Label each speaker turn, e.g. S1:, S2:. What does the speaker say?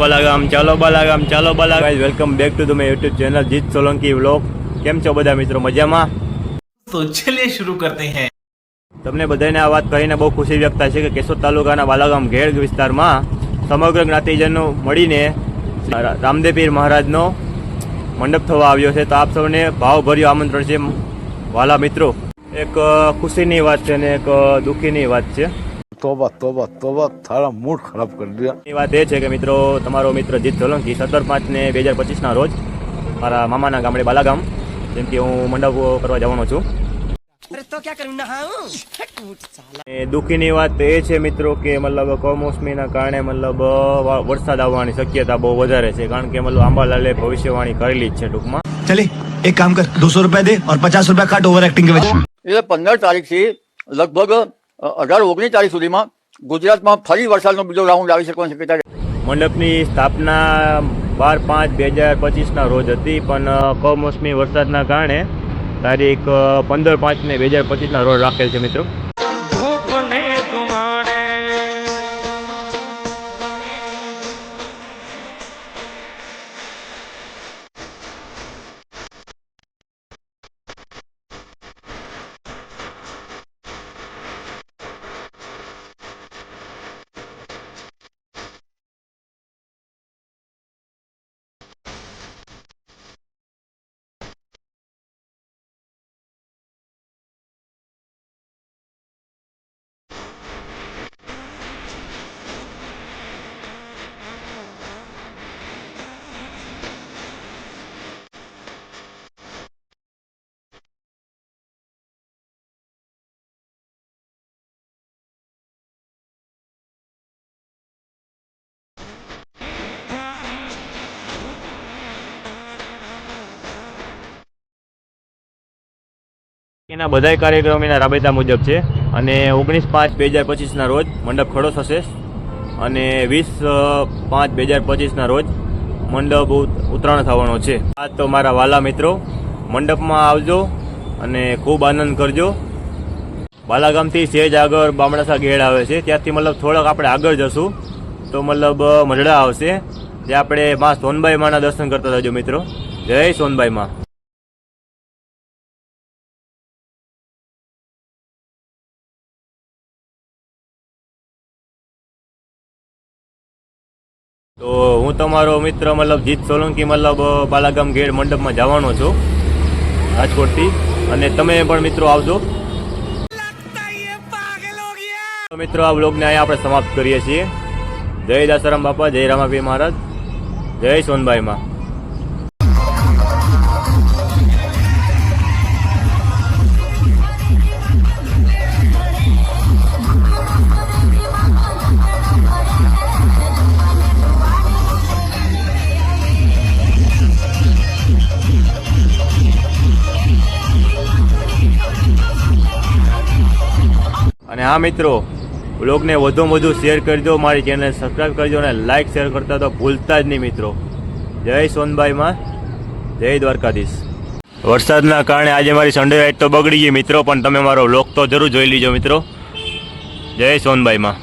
S1: બલાગામ ચાલો બલાગામ ચાલો Balagam. Welcome back to me YouTube channel Jeet Solanki vlog કેમ છો બધા મિત્રો? મજામાં?
S2: તો ચલે શરૂ કરતે હૈ.
S1: તમને બધાને આ વાત કહીને બહુ ખુશી વ્યક્ત છે કે કેશોદ તાલુકાના બાલાગામ ઘેડ વિસ્તારમાં સમગ્ર જ્ઞાતિજનો મળીને રામદેપીર મહારાજનો મંડપ થવા આવ્યો છે. તો આપ સૌને ભાવભર્યું આમંત્રણ છે વાલા મિત્રો. એક ખુશીની વાત છે અને એક દુઃખીની વાત છે.
S3: તોબા તોબા તોબા તારા મૂડ ખરાબ કરી દે.
S1: એ વાત એ છે કે મિત્રો તમારો મિત્ર જીત સોલંકી સત્તર પાંચ ને બે હજાર પચીસના રોજ મારા મામાના ગામડે બાલાગામ જેમ કે હું મંડપ કરવા જવાનો છું. દુઃખીની વાત એ છે મિત્રો કે મતલબ કમોસમીના કારણે મતલબ વરસાદ આવવાની શક્યતા બહુ વધારે છે. કારણ કે મતલબ આંબાલાલે ભવિષ્યવાણી કરેલી જ છે ટૂંકમાં.
S4: ચાલી એક કામ કર દોસો રૂપિયા દે ઓર પચાસ રૂપિયા કાટ ઓવર એક્ટિંગ
S5: કે પંદર તારીખથી લગભગ અઢાર ઓગણીસ તારીખ સુધીમાં ગુજરાતમાં ફરી વરસાદનો બીજો રાઉન્ડ આવી શકવાની શક્યતા.
S1: મંડપની સ્થાપના બાર પાંચ બે હજાર પચીસના રોજ હતી, પણ કમોસમી વરસાદના કારણે તારીખ પંદર પાંચ ને બે હજાર પચીસના રોજ રાખેલ છે મિત્રો એના બધા કાર્યક્રમ એના રાબેતા મુજબ છે. અને ઓગણીસ પાંચ બે હજાર પચીસના રોજ મંડપ ખડો થશે. અને વીસ પાંચ બે હજાર પચીસના રોજ મંડપ ઉત્તરાયણ થવાનો છે. આ તો મારા વાલા મિત્રો, મંડપમાં આવજો અને ખૂબ આનંદ કરજો. બાલાગામથી સેજ આગળ બામણાસા ગેડ આવે છે. ત્યાંથી મતલબ થોડાક આપણે આગળ જશું. તો મતલબ મઢડા આવશે. ત્યાં આપણે માં સોનબાઈ માના દર્શન કરતા જજો મિત્રો. જય સોનબાઈ માં. તો હું તમારો મિત્ર મતલબ જીત સોલંકી મતલબ બાલાગામ ગેડ મંડપમાં જવાનો છું રાજકોટથી. અને તમે પણ મિત્રો આવજો. મિત્રો, આ બ્લોગને અહીંયા આપણે સમાપ્ત કરીએ છીએ. જય દાસારામ બાપા, જય રામાભાઈ મહારાજ, જય સોનબાઈ અને હા મિત્રો બ્લોગને વધુમાં વધુ શેર કરજો, મારી ચેનલ સબસ્ક્રાઈબ કરજો અને લાઇક શેર કરતા તો ભૂલતા જ નહીં મિત્રો. જય સોનબાઈમાં જય દ્વારકાધીશ. વરસાદના કારણે આજે મારી સન્ડે રાઈટ તો બગડી ગઈ મિત્રો, પણ તમે મારો બ્લોગ તો જરૂર જોઈ લીજો મિત્રો. જય સોનબાઈમાં